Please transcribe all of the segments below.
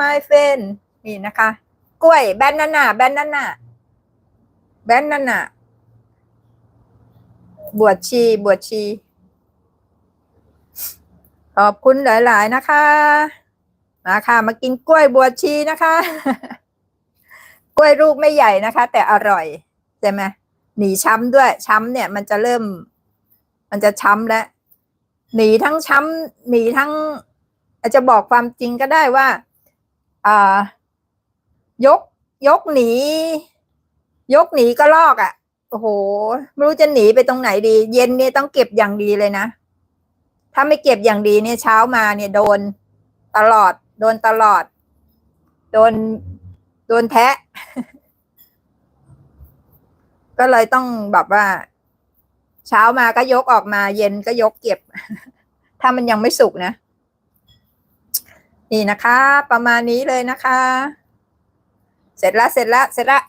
my friend นี่นะคะ กล้วยแบนนาน่าแบนนาน่าแบนนาน่าบวชชีบวชชี ขอบคุณหลาย ๆ นะคะมาค่ะ มากินกล้วยบวชชีนะคะ กล้วยลูกไม่ใหญ่นะคะ แต่อร่อยใช่ไหมหนีช้ำด้วย ช้ำเนี่ย มันจะเริ่ม มันจะช้ำแล้วหนีทั้งช้ำหนีทั้ง อาจจะบอกความจริงก็ได้ว่าอ่า ยกยกหนี ยกหนีก็ลอกอะ่ะ โอ้โห ไม่รู้จะหนีไปตรงไหนดี เย็นเนี่ยต้องเก็บอย่างดีเลยนะ ถ้าไม่เก็บอย่างดีเนี่ยเช้ามาเนี่ยโดนตลอด โดนตลอด โดน โดนแทะ ก็เลยต้องแบบว่า เช้ามาก็ยกออกมา เย็นก็ยกเก็บ ถ้ามันยังไม่สุกนะ นี่นะคะ ประมาณนี้เลยนะคะ เสร็จแล้วเสร็จแล้วเสร็จแล้ว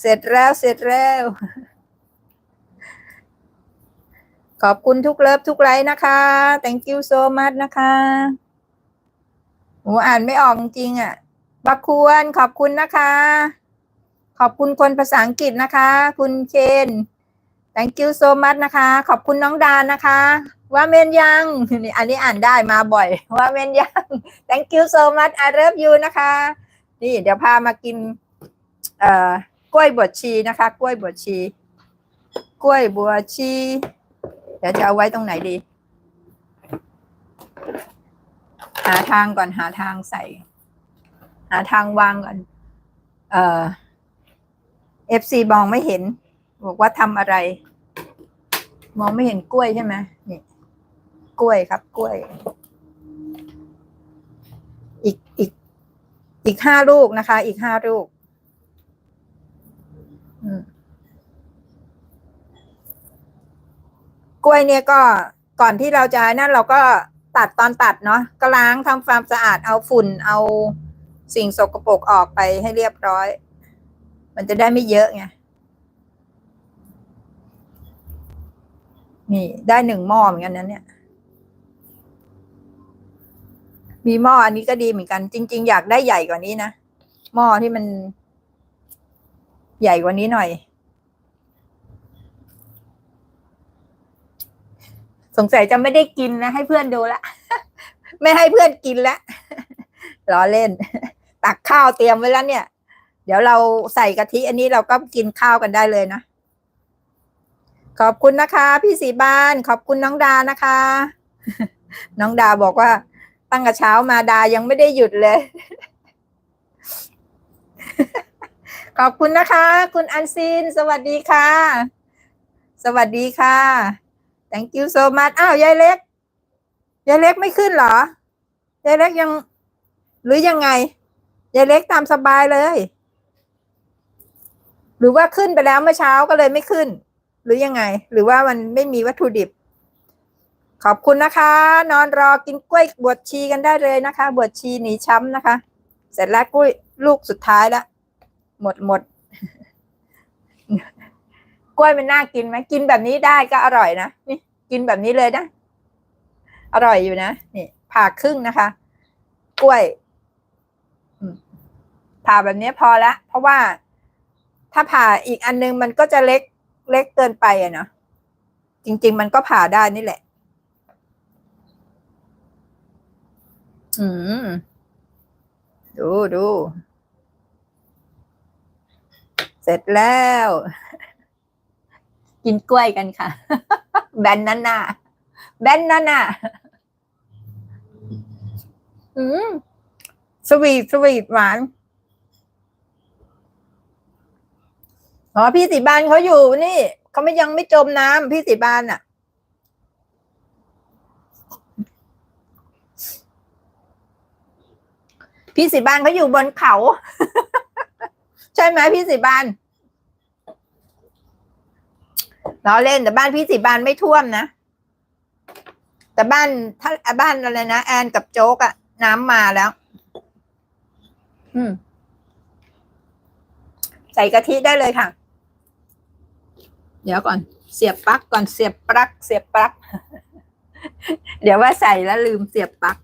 เสร็จแล้วเสร็จแล้ว ขอบคุณทุกเลิฟทุกไลค์นะคะ thank you so much นะคะหนูอ่านไม่ออกจริงๆอะบักควรขอบคุณนะคะ ขอบคุณคนภาษาอังกฤษนะคะ คุณเคน thank you so much นะคะ ขอบคุณน้องดานนะคะ ว่าเมนยังนี่อันนี้อ่านได้มาบ่อย ว่าเมนยัง thank you so much I love you นะคะ นี่เดี๋ยวพามากิน เอ่อกล้วยบวชชีนะคะ กล้วยบวชชี กล้วยบวชชี เดี๋ยวจะเอาไว้ตรงไหนดี หาทางก่อนหาทางใส่ หาทางวางก่อน เอ่อ FC มองไม่เห็น บอกว่าทำอะไร มองไม่เห็นกล้วยใช่ไหมนี่ กล้วยครับ กล้วย อีกอีก อีกห้าลูกนะคะ อีกห้าลูกกล้วยเนี่ยก็ก่อนที่เราจะนั่นเราก็ตัดตอนตัดเนาะก็ล้างทำความสะอาดเอาฝุ่นเอาสิ่งสกปรกออกไปให้เรียบร้อย มันจะได้ไม่เยอะไงนี่ได้หนึ่งหม้อเหมือนกันนะเนี่ย มีหม้ออันนี้ก็ดีเหมือนกัน จริง ๆ อยากได้ใหญ่กว่านี้นะหม้อที่มัน ใหญ่กว่านี้หน่อย สงสัยจะไม่ได้กินนะ ให้เพื่อนดูละไม่ให้เพื่อนกินละล้อเล่น ตักข้าวเตรียมไว้แล้วเนี่ย เดี๋ยวเราใส่กะทิ อันนี้เราก็กินข้าวกันได้เลยนะ ขอบคุณนะคะ พี่สีบ้าน ขอบคุณน้องดานะคะ น้องดาบอกว่า ตั้งแต่เช้ามาดายังไม่ได้หยุดเลย ขอบคุณนะคะ คุณอันซิน สวัสดีค่ะ สวัสดีค่ะ thank you so much อ้าวยายเล็กยายเล็กไม่ขึ้นเหรอยายเล็กยัง หรือยังไงยายเล็กตามสบายเลย หรือว่าขึ้นไปแล้วเมื่อเช้าก็เลยไม่ขึ้น หรือยังไง หรือว่ามันไม่มีวัตถุดิบ ขอบคุณนะคะ นอนรอกินกล้วยบวชชีกันได้เลยนะคะ บวชชีหนีช้ำนะคะ เสร็จแล้วกล้วยลูกสุดท้ายแล้วหมดหมดกล้วยมันน่ากินไหมกินแบบนี้ได้ก็อร่อยนะนี่ กินแบบนี้เลยนะอร่อยอยู่นะนี่ผ่าครึ่งนะคะ กล้วยผ่าแบบนี้พอละเพราะว่าถ้าผ่าอีกอันนึงมันก็จะเล็กเล็กเกินไปอะเนาะจริง ๆ มันก็ผ่าได้นี่แหละ อืม ดูดู เสร็จแล้ว กินกล้วยกันค่ะ แบนนั่นน่ะ แบนนั่นน่ะ อืม สวีทสวีทหวาน อ๋อ พี่สีบานเขาอยู่นี่ เขาไม่ยังไม่จมน้ำพี่สีบานอะ พี่สีบานเขาอยู่บนเขา ใช่ไหมพี่สีบานล้อเล่นแต่บ้านพี่สีบานไม่ท่วมนะ แต่บ้านถ้าบ้านอะไรนะแอนกับโจ๊กอะน้ำมาแล้ว อืม ใส่กะทิได้เลยค่ะ เดี๋ยวก่อน เสียบปลั๊กก่อนเสียบปลั๊กเสียบปลั๊กเดี๋ยวว่าใส่แล้วลืมเสียบปลั๊ก